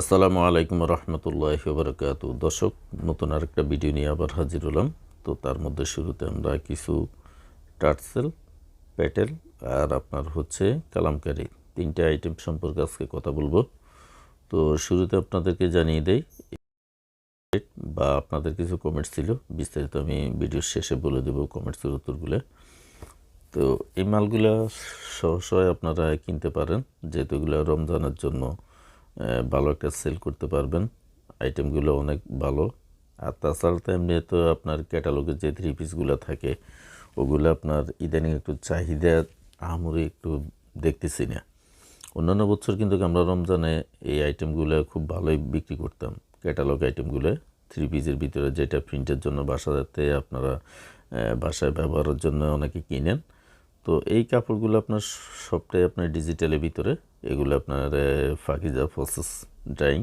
আসসালামু আলাইকুম রহমতুল্লাহ বরকাত দর্শক, নতুন আরেকটা ভিডিও নিয়ে আবার হাজির হলাম। তো তার মধ্যে শুরুতে আমরা কিছু টার্সেল প্যাটেল আর আপনার হচ্ছে কালামকারি। তিনটে আইটেম সম্পর্কে আজকে কথা বলব। তো শুরুতে আপনাদেরকে জানিয়ে দেই, বা আপনাদের কিছু কমেন্টস ছিল, বিস্তারিত আমি ভিডিওর শেষে বলে দেবো কমেন্টসের উত্তরগুলো। তো এই মালগুলা সহসয় আপনারা কিনতে পারেন, যেহেতু এগুলো রমজানের জন্য ভালো একটা সেল করতে পারবেন। আইটেমগুলো অনেক ভালো। আর তাছাড়া তো এমনি তো আপনার ক্যাটালগের যে থ্রি পিসগুলো থাকে, ওগুলো আপনার ইদানিং একটু চাহিদা আহামরি একটু দেখতেছি না। অন্যান্য বছর কিন্তু আমরা রমজানে এই আইটেমগুলো খুব ভালোই বিক্রি করতাম। ক্যাটালগ আইটেমগুলো থ্রি পিসের ভিতরে যেটা প্রিন্টের জন্য বাসাতে আপনারা বাসায় ব্যবহারের জন্য অনেকে কিনেন। তো এই কাপড়গুলো আপনার সবটাই আপনার ডিজিটালের ভিতরে। এগুলো আপনার ফাকিজা প্রসেস ড্রাইং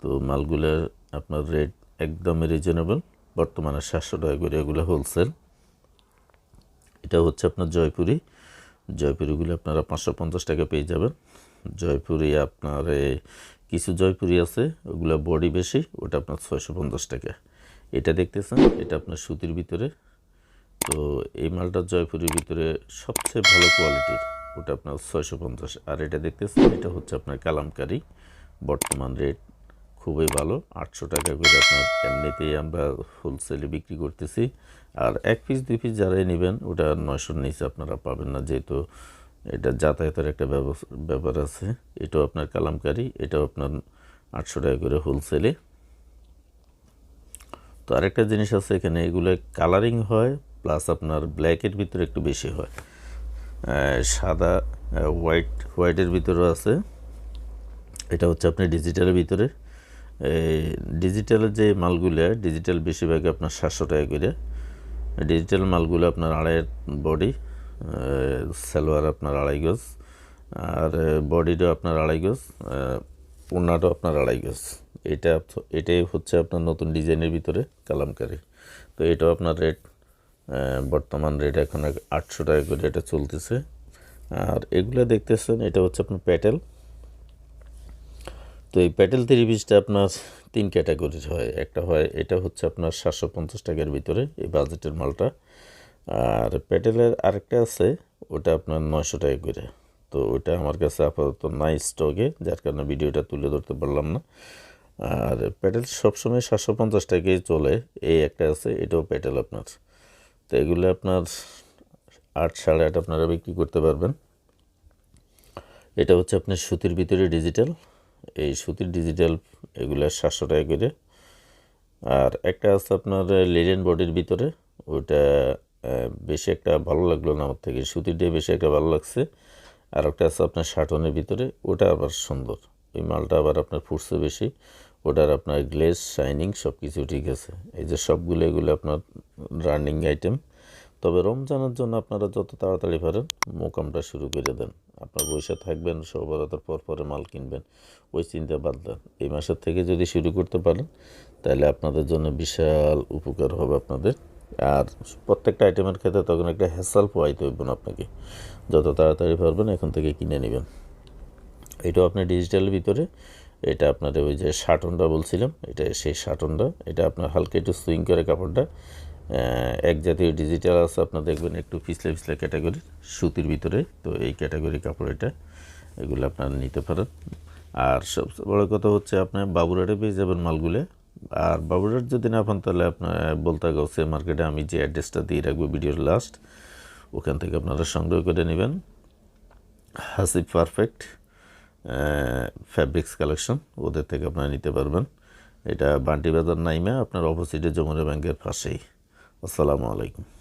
তো মালগুলোর আপনার রেট একদমই রিজনেবল বর্তমানে সাতশো টাকা করে এগুলো হোলসেল এটা হচ্ছে আপনার জয়পুরি। জয়পুরিগুলো আপনারা পাঁচশো পঞ্চাশ টাকা পেয়ে যাবেন। জয়পুরি আপনার কিছু জয়পুরি আছে, ওগুলো বডি বেশি, ওটা আপনার ছয়শো পঞ্চাশ টাকা। এটা দেখতেছেন, এটা আপনার সুতির ভিতরে। তো এই মালটা জয়পুরের ভিতরে সবচেয়ে ভালো কোয়ালিটির। ওটা আপনার ছয়শো পঞ্চাশ। আর এটা দেখতেছেন, এটা হচ্ছে আপনার কালামকারি। বর্তমান রেট খুবই ভালো। আটশো টাকা করে আপনার এমনিতেই আমরা হোলসেলে বিক্রি করতেছি। আর এক পিস দুই পিস যারাই নেবেন, ওটা নয়শোর নিচে আপনারা পাবেন না। যেহেতু এটা যাতায়াতের একটা ব্যাপার আছে। এটাও আপনার কালামকারি, এটাও আপনার আটশো টাকা করে হোলসেলে তো আরেকটা জিনিস আছে এখানে, এগুলো কালারিং হয় প্লাস আপনার ব্ল্যাকের ভিতরে একটু বেশি হয়। সাদা হোয়াইট, হোয়াইটের ভিতরেও আছে। এটা হচ্ছে আপনি ডিজিটালের ভিতরে। ডিজিটালের যে মালগুলো, ডিজিটাল বেশিরভাগ আপনার সাতশো টাকা করে। ডিজিটাল মালগুলো আপনার আড়াই বডি সালোয়ার আপনার আড়াই গজ, আর বডিটাও আপনার আড়াই গজ পূর্ণাটাও আপনার আড়াই গজ। এটা এটাই হচ্ছে আপনার নতুন ডিজাইনের ভিতরে কালামকারি। তো এটাও আপনার রেট বর্তমান রেট এখন আটশো টাকা করে এটা চলতেছে। আর এগুলো দেখতেছেন, এটা হচ্ছে আপনার প্যাটেল তো এই প্যাটেল থ্রি পিসটা আপনার তিন ক্যাটাগরির হয়। একটা হয়, এটা হচ্ছে আপনার সাতশো পঞ্চাশ টাকার ভিতরে এই বাজেটের মালটা। আর প্যাটেলের আরেকটা আছে, ওটা আপনার নয়শো টাকা করে। তো ওটা আমার কাছে আপাতত নাই স্টকে যার কারণে ভিডিওটা তুলে ধরতে পারলাম না। আর প্যাটেল সবসময় সাতশো পঞ্চাশ টাকাই চলে। এই একটা আছে, এটাও প্যাটেল আপনার। তো এগুলো আপনার আট, সাড়ে আট আপনারা বিক্রি করতে পারবেন। এটা হচ্ছে আপনার সুতির ভিতরে ডিজিটাল এই সুতির ডিজিটাল এগুলো সাতশো টাকা করে। আর একটা আছে আপনার লিলেন বডির ভিতরে। ওইটা বেশি একটা ভালো লাগল না আমার থেকে। সুতির দিয়ে বেশি একটা ভালো লাগছে। আর একটা আছে আপনার শাটনের ভিতরে। ওটা আবার সুন্দর। ওই মালটা আবার আপনার ফুটছে বেশি। ওটার আপনার গ্লেজ শাইনিং সব কিছু ঠিক আছে। এই যে সবগুলো এগুলো আপনার রানিং আইটেম তবে রমজানের জন্য আপনারা যত তাড়াতাড়ি পারেন, মোকামটা শুরু করে দেন। আপনার বৈশা থাকবেন সবরাতের পর পরে মাল কিনবেন, ওই চিন্তা বাদ দেন। এই মাসের থেকে যদি শুরু করতে পারেন, তাহলে আপনাদের জন্য বিশাল উপকার হবে আপনাদের। আর প্রত্যেকটা আইটেমের ক্ষেত্রে তখন একটা হ্যাসাল পোয়াইতে হইব না আপনাকে। যত তাড়াতাড়ি পারবেন, এখন থেকে কিনে নেবেন। এটাও আপনি ডিজিটালের ভিতরে এটা আপনার ওই যে শাটনটা বলছিলাম, এটা সেই শাটনটা এটা আপনার হালকা একটু সুইং করে কাপড়টা এক জাতীয় ডিজিটাল আছে, আপনার দেখবেন একটু পিছলে পিছলে ক্যাটাগরির সুতির ভিতরে, তো এই ক্যাটাগরি কাপড় এটা, এগুলো আপনারা নিতে পারেন। আর সবচেয়ে বড় কথা হচ্ছে আপনার বাবুরাটে পেয়ে যাবেন মালগুলো। আর বাবুরাট যদি না পান, তাহলে আপনার বলতে গাউসে মার্কেটে আমি যে অ্যাড্রেসটা দিয়ে রাখব ভিডিওর লাস্ট ওখান থেকে আপনারা সংগ্রহ করে নেবেন। হাসিব পারফেক্ট ফ্যাব্রিক্স কালেকশন ওদের থেকে আপনারা নিতে পারবেন। এটা বান্টি বাজার নাইমে, আপনার অপোজিটে যমুনা ব্যাংকের পাশেই। আসসালামু আলাইকুম।